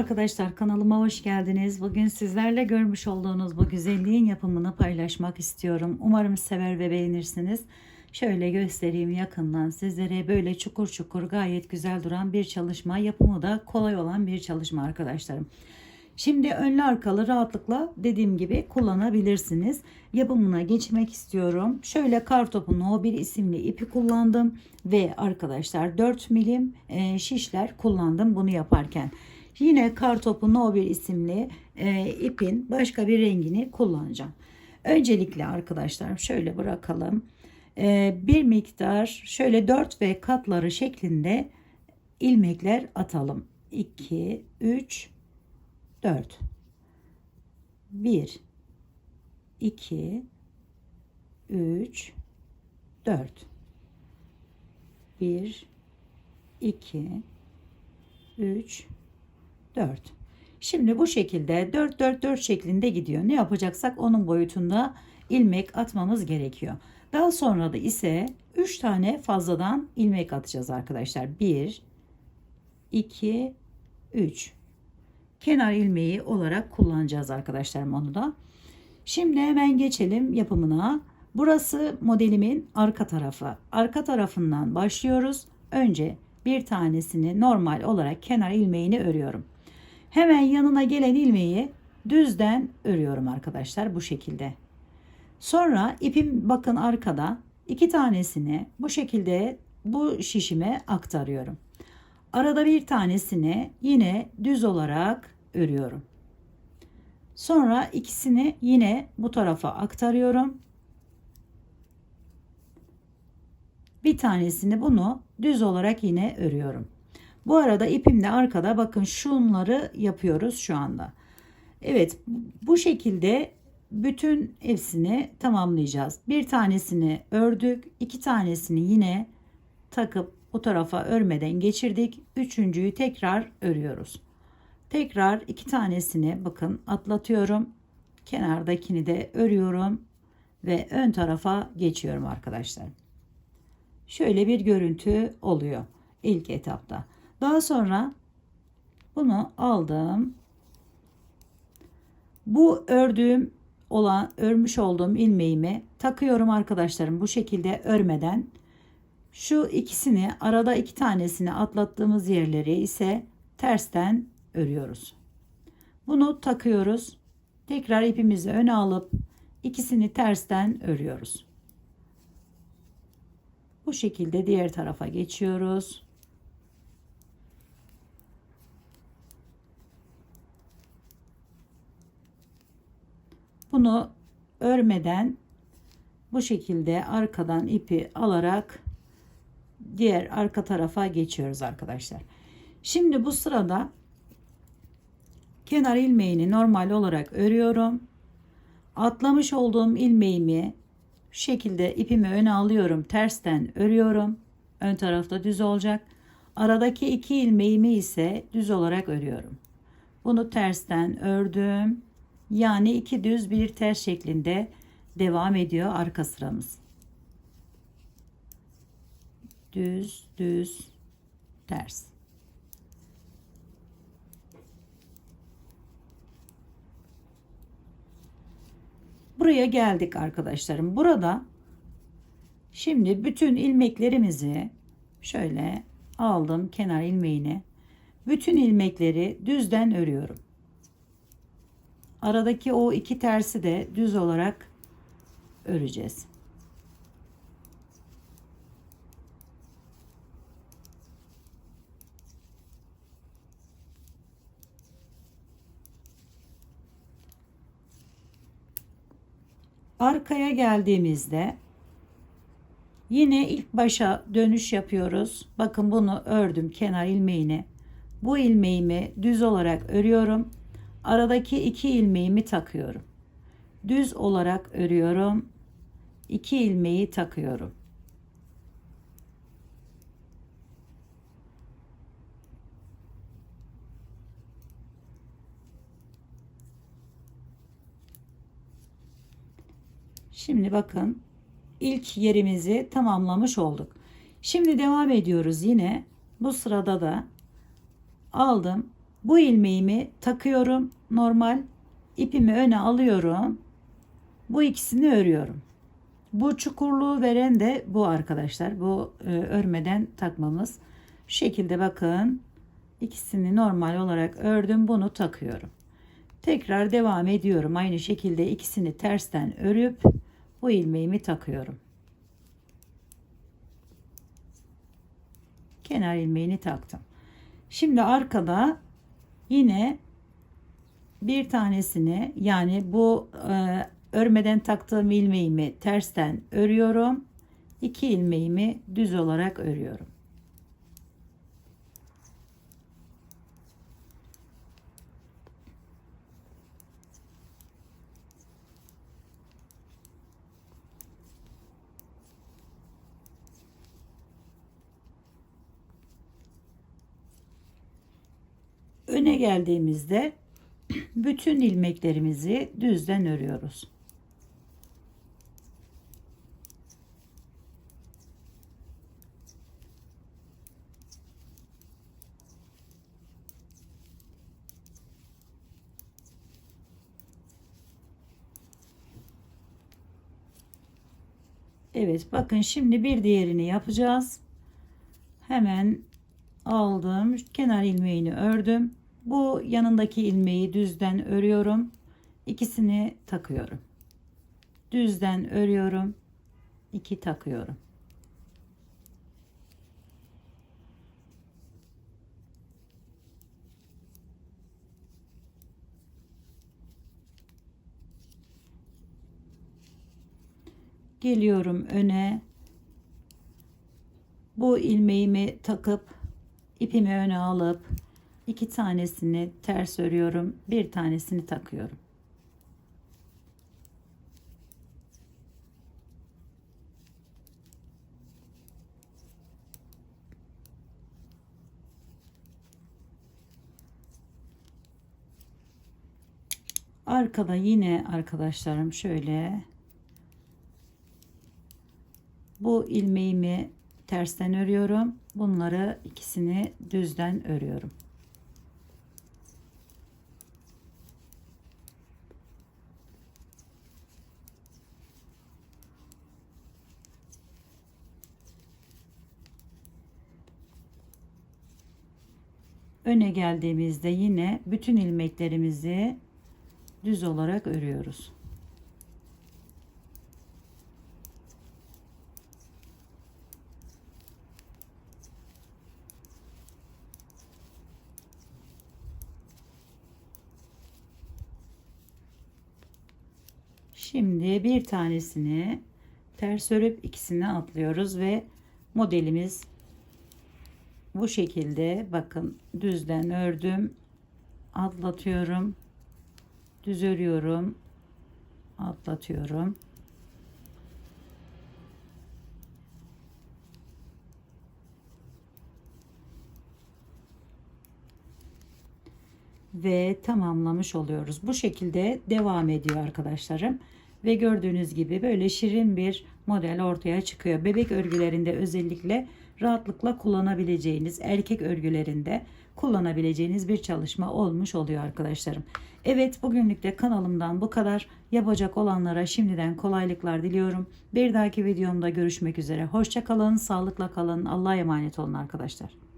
arkadaşlar kanalıma hoş geldiniz. Bugün sizlerle görmüş olduğunuz bu güzelliğin yapımını paylaşmak istiyorum. Umarım sever ve beğenirsiniz. Şöyle göstereyim yakından sizlere böyle çukur çukur gayet güzel duran bir çalışma. Yapımı da kolay olan bir çalışma arkadaşlarım. Şimdi önlü arkalı rahatlıkla dediğim gibi kullanabilirsiniz. Yapımına geçmek istiyorum. Şöyle kartopu No 1 isimli ipi kullandım ve arkadaşlar 4 milim e, şişler kullandım bunu yaparken. Yine kartopu No 1 isimli e, ipin başka bir rengini kullanacağım. Öncelikle arkadaşlar şöyle bırakalım. E, bir miktar şöyle 4 ve katları şeklinde ilmekler atalım. 2, 3, 4 1 2 3 4 1 2 3 4 Şimdi bu şekilde 4 4 4 şeklinde gidiyor. Ne yapacaksak onun boyutunda ilmek atmamız gerekiyor. Daha sonra da ise 3 tane fazladan ilmek atacağız arkadaşlar. 1 2 3 kenar ilmeği olarak kullanacağız arkadaşlar onu da. Şimdi hemen geçelim yapımına. Burası modelimin arka tarafı. Arka tarafından başlıyoruz. Önce bir tanesini normal olarak kenar ilmeğini örüyorum. Hemen yanına gelen ilmeği düzden örüyorum arkadaşlar bu şekilde. Sonra ipim bakın arkada iki tanesini bu şekilde bu şişime aktarıyorum. Arada bir tanesini yine düz olarak örüyorum. Sonra ikisini yine bu tarafa aktarıyorum. Bir tanesini bunu düz olarak yine örüyorum. Bu arada ipim de arkada bakın şunları yapıyoruz şu anda. Evet bu şekilde bütün hepsini tamamlayacağız. Bir tanesini ördük. iki tanesini yine takıp bu tarafa örmeden geçirdik. Üçüncüyü tekrar örüyoruz. Tekrar iki tanesini bakın atlatıyorum. Kenardakini de örüyorum ve ön tarafa geçiyorum arkadaşlar. Şöyle bir görüntü oluyor ilk etapta. Daha sonra bunu aldım. Bu ördüğüm olan örmüş olduğum ilmeğimi takıyorum arkadaşlarım bu şekilde örmeden şu ikisini arada iki tanesini atlattığımız yerleri ise tersten örüyoruz. Bunu takıyoruz. Tekrar ipimizi öne alıp ikisini tersten örüyoruz. Bu şekilde diğer tarafa geçiyoruz. Bunu örmeden bu şekilde arkadan ipi alarak diğer arka tarafa geçiyoruz arkadaşlar. Şimdi bu sırada kenar ilmeğini normal olarak örüyorum. Atlamış olduğum ilmeğimi şu şekilde ipimi öne alıyorum. Tersten örüyorum. Ön tarafta düz olacak. Aradaki iki ilmeğimi ise düz olarak örüyorum. Bunu tersten ördüm. Yani iki düz bir ters şeklinde devam ediyor arka sıramız. Düz, düz, ters. Buraya geldik arkadaşlarım. Burada şimdi bütün ilmeklerimizi şöyle aldım kenar ilmeğini. Bütün ilmekleri düzden örüyorum. Aradaki o iki tersi de düz olarak öreceğiz. Arkaya geldiğimizde yine ilk başa dönüş yapıyoruz. Bakın bunu ördüm kenar ilmeğini. Bu ilmeğimi düz olarak örüyorum. Aradaki iki ilmeğimi takıyorum. Düz olarak örüyorum. İki ilmeği takıyorum. Şimdi bakın ilk yerimizi tamamlamış olduk. Şimdi devam ediyoruz yine. Bu sırada da aldım Bu ilmeğimi takıyorum normal. ipimi öne alıyorum. Bu ikisini örüyorum. Bu çukurluğu veren de bu arkadaşlar. Bu e, örmeden takmamız. Şu şekilde bakın. İkisini normal olarak ördüm. Bunu takıyorum. Tekrar devam ediyorum. Aynı şekilde ikisini tersten örüp bu ilmeğimi takıyorum. Kenar ilmeğini taktım. Şimdi arkada yine bir tanesini yani bu e, örmeden taktığım ilmeğimi tersten örüyorum. İki ilmeğimi düz olarak örüyorum. Öne geldiğimizde bütün ilmeklerimizi düzden örüyoruz. Evet bakın şimdi bir diğerini yapacağız. Hemen aldım. Kenar ilmeğini ördüm. Bu yanındaki ilmeği düzden örüyorum. İkisini takıyorum. Düzden örüyorum. iki takıyorum. Geliyorum öne. Bu ilmeğimi takıp ipimi öne alıp iki tanesini ters örüyorum. Bir tanesini takıyorum. Arkada yine arkadaşlarım şöyle bu ilmeğimi tersten örüyorum. Bunları ikisini düzden örüyorum. Öne geldiğimizde yine bütün ilmeklerimizi düz olarak örüyoruz. Şimdi bir tanesini ters örüp ikisini atlıyoruz ve modelimiz bu şekilde bakın düzden ördüm atlatıyorum düz örüyorum atlatıyorum ve tamamlamış oluyoruz. Bu şekilde devam ediyor arkadaşlarım. Ve gördüğünüz gibi böyle şirin bir model ortaya çıkıyor. Bebek örgülerinde özellikle rahatlıkla kullanabileceğiniz, erkek örgülerinde kullanabileceğiniz bir çalışma olmuş oluyor arkadaşlarım. Evet bugünlük de kanalımdan bu kadar. Yapacak olanlara şimdiden kolaylıklar diliyorum. Bir dahaki videomda görüşmek üzere. Hoşçakalın, sağlıkla kalın. Allah'a emanet olun arkadaşlar.